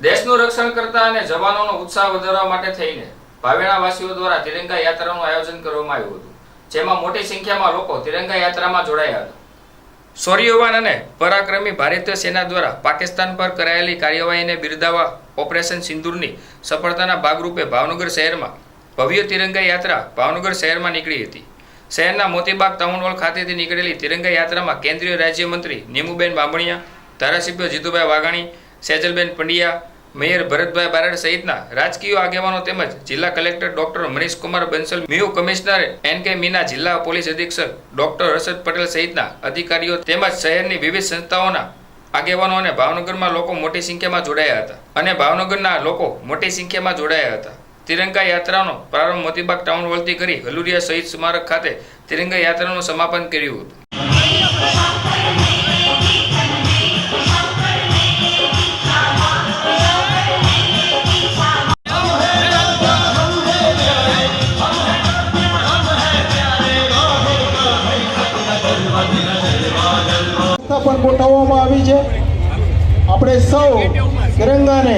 દેશનું રક્ષણ કરતા અને જવાનોનો ઉત્સાહ વધારવા માટે થઈને વાસીઓ દ્વારા તિરંગા યાત્રાનું આયોજન કરવામાં આવ્યું હતું, જેમાં મોટી સંખ્યામાં લોકો તિરંગા યાત્રામાં જોડાયા હતા. શૌર્યવાન અને પરાક્રમી ભારતીય સેના દ્વારા પાકિસ્તાન પર કરાયેલી કાર્યવાહીને બિરદાવવા ઓપરેશન સિંદૂરની સફળતાના ભાગરૂપે ભાવનગર શહેરમાં ભવ્ય તિરંગા યાત્રા ભાવનગર શહેરમાં નીકળી હતી. શહેરના મોતીબાગ ટાઉન ખાતેથી નીકળેલી તિરંગા યાત્રામાં કેન્દ્રીય રાજ્યમંત્રી નીમુબેન બાંભણિયા ધારાસભ્ય જીતુભાઈ વાઘાણી સેજલબેન પંડ્યા, મેયર ભરતભાઈ બારડ સહિતના રાજકીય આગેવાનો તેમજ જિલ્લા કલેક્ટર ડોક્ટર મનીષ કુમાર બંસલ, મ્યુ કમિશનર એન કે મીના, જિલ્લા પોલીસ અધિક્ષક ડોક્ટર હર્ષદ પટેલ સહિતના અધિકારીઓ તેમજ શહેરની વિવિધ સંસ્થાઓના આગેવાનો અને ભાવનગરમાં લોકો મોટી સંખ્યામાં જોડાયા હતા અને ભાવનગરના લોકો મોટી સંખ્યામાં જોડાયા હતા. તિરંગા યાત્રાનો પ્રારંભ મોતીબાગ ટાઉન હોલથી કરી હલુરિયા શહીદ સ્મારક ખાતે તિરંગા યાત્રાનું સમાપન કર્યું હતું. ગોઠવવામાં આવી છે. આપણે સૌ તિરંગાને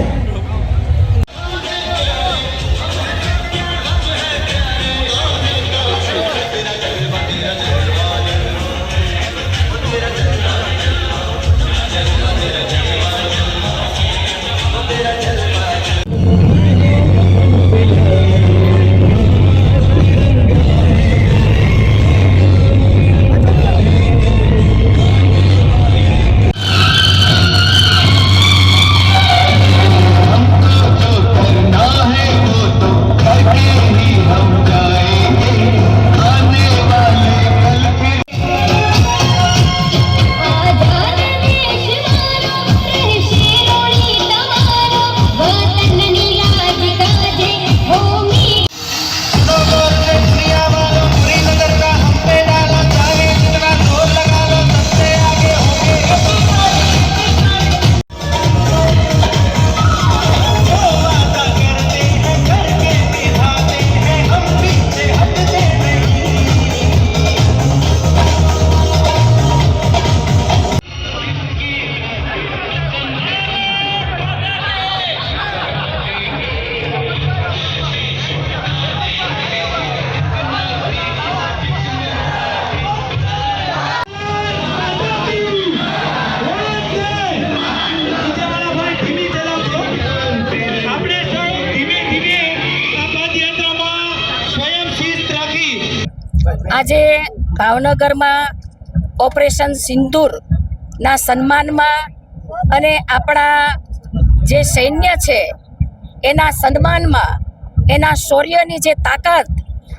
આજે ભાવનગરમાં ઓપરેશન સિંદૂરના સન્માનમાં અને આપણા જે સૈન્ય છે, એના સન્માનમાં, એના શૌર્યની જે તાકાત,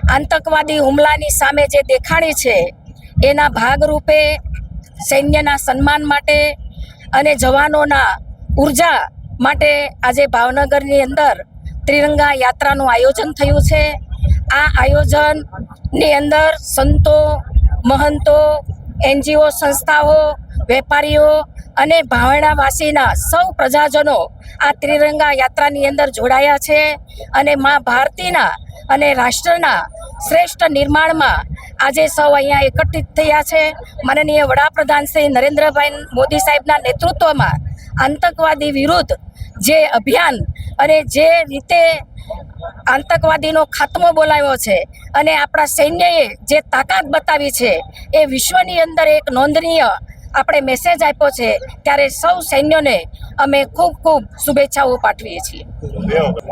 આતંકવાદી હુમલાની સામે જે દેખાણી છે, એના ભાગરૂપે સૈન્યના સન્માન માટે અને જવાનોના ઊર્જા માટે આજે ભાવનગરની અંદર ત્રિરંગા યાત્રાનું આયોજન થયું છે. આ આયોજનની અંદર સંતો, મહંતો, એનજીઓ, સંસ્થાઓ, વેપારીઓ અને ભાવણાવાસીના સૌ પ્રજાજનો આ ત્રિરંગા યાત્રાની અંદર જોડાયા છે અને મા ભારતીના અને રાષ્ટ્રના શ્રેષ્ઠ નિર્માણમાં આજે સૌ અહીંયા એકત્રિત થયા છે. માનનીય વડાપ્રધાન શ્રી નરેન્દ્રભાઈ મોદી સાહેબના નેતૃત્વમાં આતંકવાદી વિરુદ્ધ જે અભિયાન અને જે રીતે આતંકવાદીનો ખાત્મો બોલાવ્યો છે અને આપણા સૈન્યએ જે તાકાત બતાવી છે એ વિશ્વની અંદર એક નોંધનીય આપણે મેસેજ આપ્યો છે ત્યારે સૌ સૈન્યોને અમે ખૂબ ખૂબ શુભેચ્છાઓ પાઠવીએ છીએ.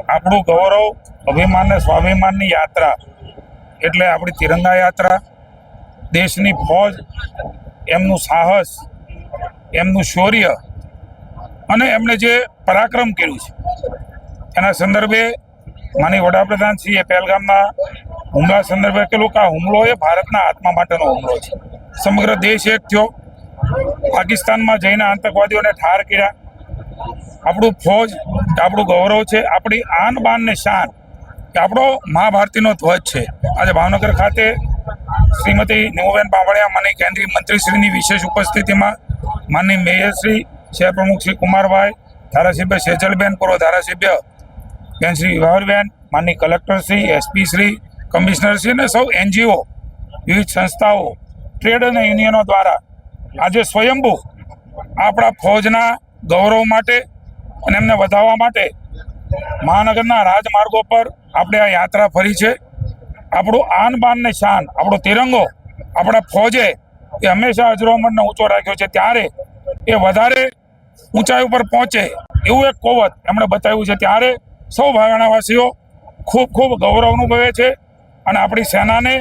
આપણું ગૌરવ, અભિમાન સ્વાભિમાનની યાત્રા એટલે આપણી તિરંગા યાત્રા, દેશની ફોજ, એમનું સાહસ, એમનું શૌર્ય અને એમણે જે પરાક્રમ કર્યું છે. એના સંદર્ભે માની વડાપ્રધાન શ્રીએ પહેલગામના હુમલા સંદર્ભે કહેલું કે આ હુમલો એ ભારતના આત્મા માટેનો હુમલો છે. સમગ્ર દેશ એક થયો. પાકિસ્તાનમાં જઈને આતંકવાદીઓને ઠાર કર્યા. આપણું ફોજ, આપણું ગૌરવ છે. આપણી આન બાન ને શાન કે આપણો મહાભારતીનો ધ્વજ છે. આજે ભાવનગર ખાતે શ્રીમતી નીમુબેન બાંભણિયા માની કેન્દ્રીય મંત્રીશ્રીની વિશેષ ઉપસ્થિતિમાં માનની મેયરશ્રી શહેર પ્રમુખ શ્રી કુમારભાઈ, ધારાસભ્ય સેજલબેન પૂર્વ ધારાસભ્ય બેન શ્રી વિભાવરીબેન માનની કલેક્ટરશ્રી એસપી શ્રી અને સૌ એનજીઓ વિવિધ સંસ્થાઓ ટ્રેડ અને યુનિયનો દ્વારા આજે સ્વયંભૂ આપણા ફૌજના ગૌરવ માટે અને એમને વધાવવા માટે મહાનગરના રાજમાર્ગો પર આપણે આ યાત્રા ફરી છે. આપણું આન બાન ને શાન, આપણો તિરંગો આપણા ફોજે એ હંમેશા અજરોમણને ઊંચો રાખ્યો છે. ત્યારે એ વધારે ઊંચાઈ ઉપર પહોંચે એવું એક કોવત એમણે બતાવ્યું છે. ત્યારે સૌ ભાગાણાવાસીઓ ખૂબ ખૂબ ગૌરવ અનુભવે છે અને આપણી સેનાને,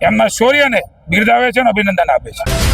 એમના શૌર્યને બિરદાવે છે અને અભિનંદન આપે છે.